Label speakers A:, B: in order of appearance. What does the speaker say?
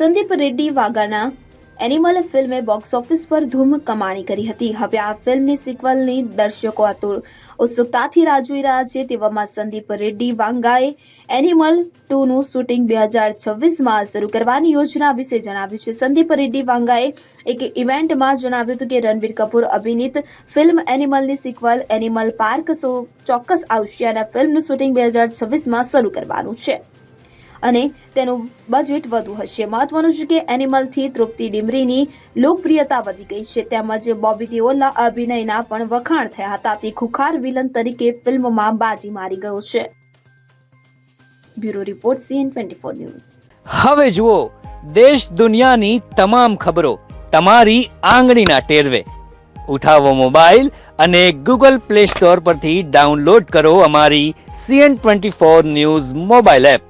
A: સંદીપ રેડ્ડી વાઘાના એનિમલ ફિલ્મે box office પર ધૂમ કમાણી કરી હતી. હવે આ ફિલ્મની સિક્વલની દર્શકો આતુર ઉત્સુકતાથી રાહ જોઈ રહ્યા છે તેવામાં સંદીપ રેડ્ડી વાંગાએ એનિમલ ટુનું શૂટિંગ બે હજાર છવ્વીસમાં શરૂ કરવાની યોજના વિશે જણાવ્યું છે. સંદીપ રેડ્ડી વાંગાએ એક ઇવેન્ટમાં જણાવ્યું હતું કે રણબીર કપૂર અભિનીત ફિલ્મ એનિમલની સિક્વલ એનિમલ પાર્ક સો ચોક્કસ આવશે અને ફિલ્મનું શૂટિંગ બે હજાર છવ્વીસમાં શરૂ કરવાનું છે. અને તેનું બજેટ વધુ હશે. મહત્વનું છે કે એનિમલથી તૃપ્તિ ડિમરીની લોકપ્રિયતા વધી ગઈ છે. તેમજ બોબી દેઓલના અભિનયના પણ વખાણ થયા હતા. તે ખુખાર વિલન તરીકે ફિલ્મમાં બાજી મારી ગયો છે. Bureau report CN twenty four news.
B: હવે જુઓ, દેશ દુનિયાની તમામ ખબરો તમારી આંગળીના ટેરવે. ઉઠાવો મોબાઈલ અને ગૂગલ પ્લે સ્ટોર પરથી ડાઉનલોડ કરો અમારી CN twenty four news mobile app.